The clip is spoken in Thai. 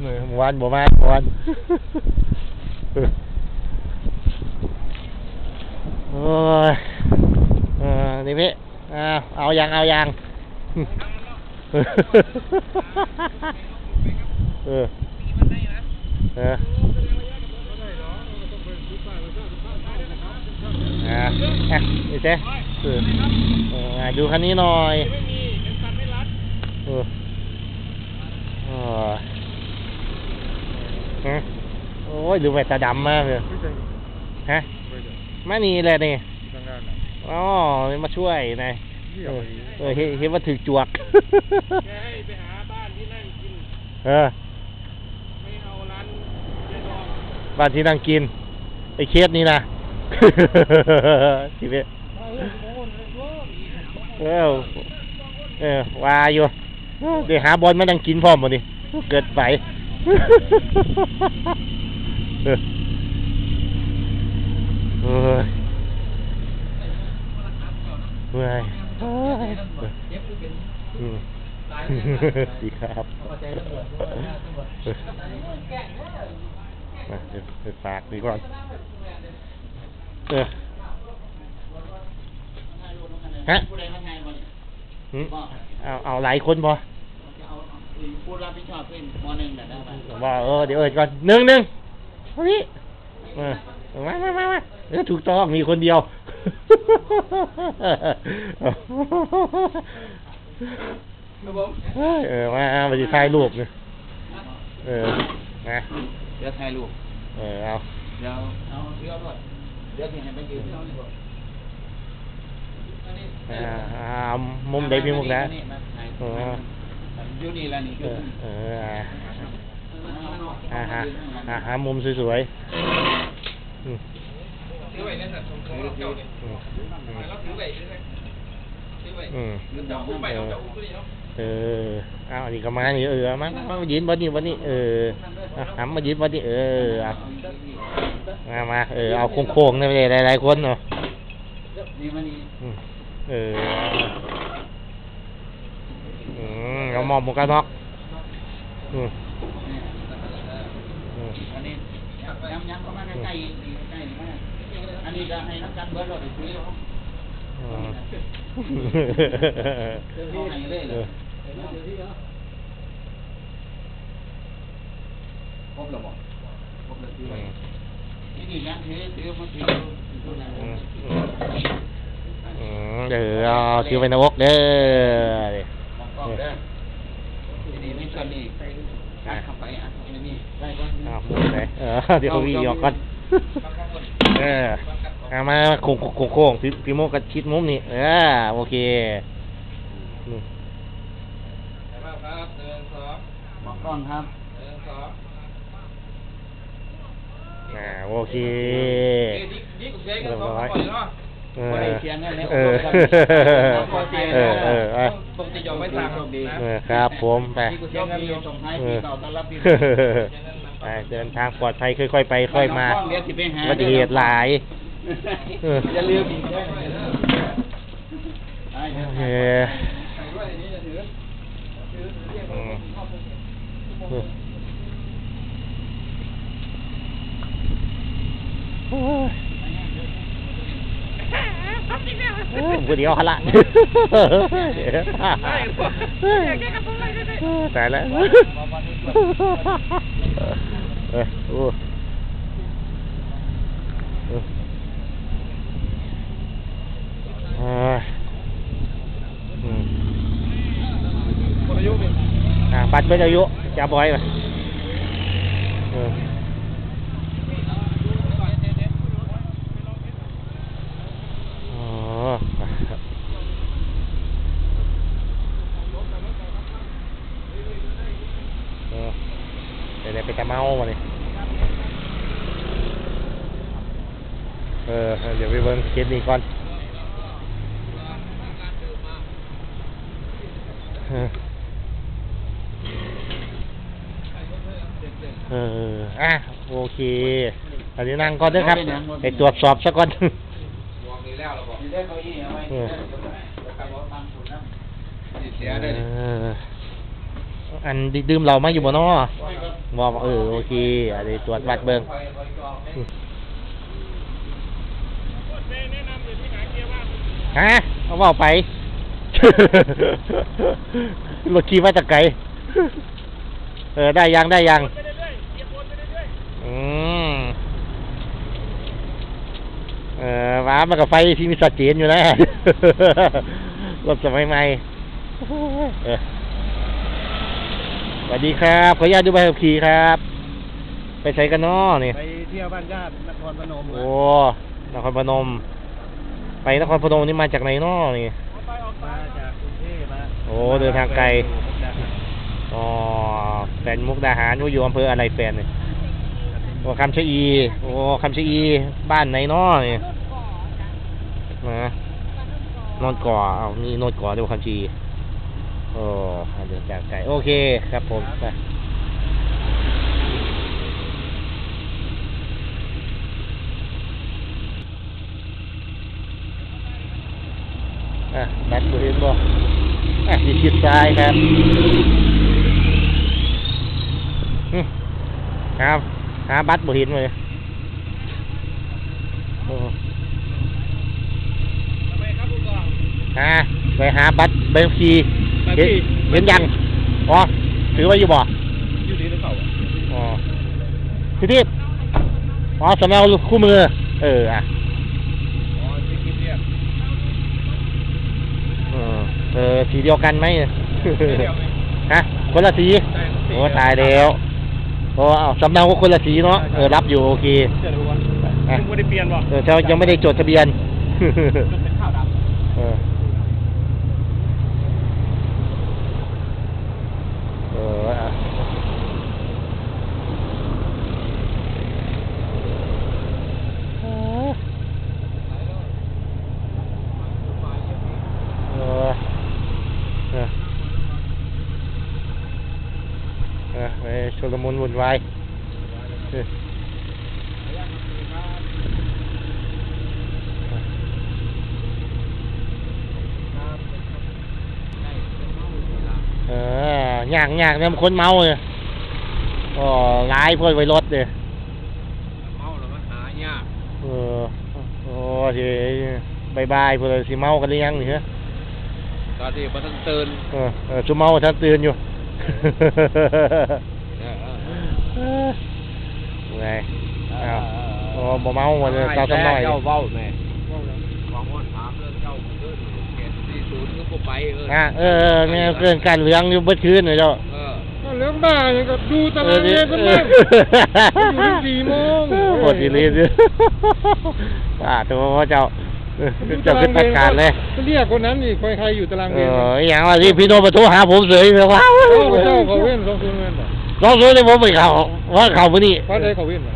เมื่อวานบ่มาเมื่อวานโอ้ยเออนี่พี่เอาเอายังเอายังเออเอออะอะเจ๊เออเอออะดูคันนี้หน่อยเออเออ ฮะโอ้ยดูไปตาดำมากเลยฮะมานี่เลยนี่อ๋อนี่มาช่วยนายเออเออเห็นเห็นว่าถือจวกแกให้ไปหาบ้านที่นั่งกินเออไม่เอาร้านเจดองบ้านที่นั่งกินไอ้เคสนี้นะสิเวเออเออว่าอยู่เดี๋ยวหาบอลมานั่งกินพร้อมหมดดิเกิดไป เออเออเมื่อยเอ้ยอืมดีครับมาเดี๋ยวไปฝากดีก่อนเออฮะหืมเอาเอาหลายคนพอ ผู้รับผิดชอบเป็นมหนึ่งแต่ได้ไหมว่าเออเดี๋ยวเอิดก่อนหนึ่งหนึ่งวันนี้เออมามามามาเออถูกต้องมีคนเดียว ครับผมเอ้ยเออมามาจะถ่ายรูปเนี่ยเออนะเดี๋ยวถ่ายรูปเออเอาเดี๋ยวเอาเรือก่อนเดี๋ยวที่ให้ไปยืนเอาดีกว่าอ่าเอามุมใดพี่มุมนะนี่มาถ่ายเออ อยู่นี่แล้วนี่เอคืออเอออ่าฮะอ่าหามุมสวยๆอืมซื้อไว้เนี่ยสัตว์สมของเจ้าเนี่ยอืมเราซื้อไว้ซื้อไว้ซื้อไว้อืมเจ้าอุ้มไปเอาเจ้าอุ้มตันี้เนาะเออเอาอันนี้ก็มานี่เออมามายืนบนนี่บนนี่เออเอามายืนบนนี่เออมามาเออเอาโค้งๆนี่ไปเลยหลายๆคนเนาะอืมเออ เอาหมอบหมวกกันน็อกอืมอืมอันนี้ย้ำย้ำเข้ามาใกล้ใกล้มากอันนี้จะให้นักการเบิร์ดเราได้คุยแล้วอืมเขาให้เลยเหรอครบแล้วบ่ครบแล้วซื้อไว้นี่นี่ยังถือถือมาถือถือนะอืมอืมอืมเดี๋ยวเอาถือไปนอกเด้อ มองกล้องเด้อทีนี้ไม่ชวนนี่กัดเข้าไปอะทีนี้ได้ก่อนอ้าวมุมไหนเออเดี๋ยวเขาวีออกก่อนเออเอามาโค้งโค้งโค้งพี่พี่โมกก็ชิดมุมนี่เออโอเคอืมครับหนึ่งสองมองกล้องครับหนึ่งสองอ่าโอเคนี่นี่กูเซ็งกันสองคนเนาะเอบ่อได้เสียเงินแล้วเออเออเออ เออปกติยอมไม่ทางดีเออครับผมไปนี่กูเสียเงินอยู่ส่งท้ายปีเก่าต้อนรับปีใหม่ไปเดินทางปลอดภัยค่อยๆไปค่อยมาเดี๋ยวสิไปหาอุบัติเหตุหลายเอออย่าลืมอีกเด้อได้โอเด้เคอ อืมอืมโอ้ย โอ้ยผู้เดียวฮะละตายแล้วเออโอ้เออเอ้ยอืมคนอายุเป็นอ่าปัดเป็นอายุจะบอยไปเอออ๋อเออ เดี๋ยวเดี๋ยวไปจะเมามาเลยเออ เดี๋ยวไปเบิ่งเคสนี้ก่อนเออเออ อะ โอเคอันนี้นั่งก่อนเด้อครับ ไปตรวจสอบซะก่อนวางดีแล้วเราบอกได้เก้าอี้เอาไว้เออขับรถตามคุณนะเสียได้เอออันดื่มเรามาอยู่บ่เนาะไว้ครับบอกเออโอเคอันนี้ตรวจวัดเบิ่งฮะเอาเว่าไปรถขี่มาจากไกลเออได้ยังได้ยังอืมเออว้ามันกับไฟที่มีสัดเจนอยู่นะรถสมัยใหม่เออ สวัสดีครับ ขออนุญาตดูใบขับขี่ครับ ไปใช้กันน้อนี่ ไปเที่ยวบ้านญาตินครพนมโอ้ นครพนม ไปนครพนมนี่มาจากไหนน้อนี่มาจากกรุงเทพมาโอ้ เดินทางไกลมุกดาหารอ๋อแฟนมุกดาหารว่าอยู่อำเภออะไรแฟนเนี่ยโอ้คำชะอี โอ้คำชะอี บ้านไหนน้อนี่นะนอนก่อเอามีนอนก่อด้วยคำชะอีโอ้เดินจากไกลโอเคครับผมไปอะแบตบริเวณบ่อะดีชิดซ้ายครับครับหาบัตรบ่เห็นเลยโอ้ฮะไปหาบัตรใบขับขี่ เห็นเห็นยังอ๋อถือไว้อยู่บ่อยู่ดีหรือเปล่าอ๋อพี่ทิพย์อ๋อสำเนาคู่มือ เอออะอ๋อที่กินเนี่ยเออเออสีเดียวกันไหมฮะคนละสีโอ้ตายแล้วโอ้เอาสำเนาก็คนละสีเนาะเออรับอยู่โอเคเดี๋ยวดูก่อนอะยังไม่ได้เปลี่ยนป่ะเออเจ้ายังไม่ได้จดทะเบียนเป็นข้าวดเออ เอออะเออเออเออไปชุ ลมุนวุ่นวายเออย่างย่างเนี่ยมันคนเมาเลยอ๋อร้ายเพื่อนไวรถเลยเมาแล้วมันหายากเออโอ้ทีบายบายเพื่อนสิเมากันหรือยังนี่ฮะตอนที่มันต้งตื่นเออเออชุมเมาท่านตื่นอยู่ เออไงอ้าวโอ้บ่เมาหมดเลยตาสำน้อยเจ้าเว้าแม่บางคนถามเรื่องเจ้าขึ้นเขตสี่ศูนย์ก็บ่ไปเอออะเออเออเนี่ยเกินการเหลืองอยู่เบิดคืนเลยเจ้าเออำเรื่องบ้าเนี่ยก็ดูตารางเรียนกันบ้างอยู่ถึงสี่โมงหมดอีหลีสิอ่าตัวเจ้าเออเจ้าเป็นประกาศเลยเรียกคนนั้นอีกใครๆอยู่ตารางเอเรียนออหย่างว่าที่พี่โนมาโทรหาผมเสยเลยว้าวเจ้าเขาเว้นสองคนเว้น เราโดนในผมไปเขาว่าเขาไม่ดีเพราะได้เขาวิ่งเหร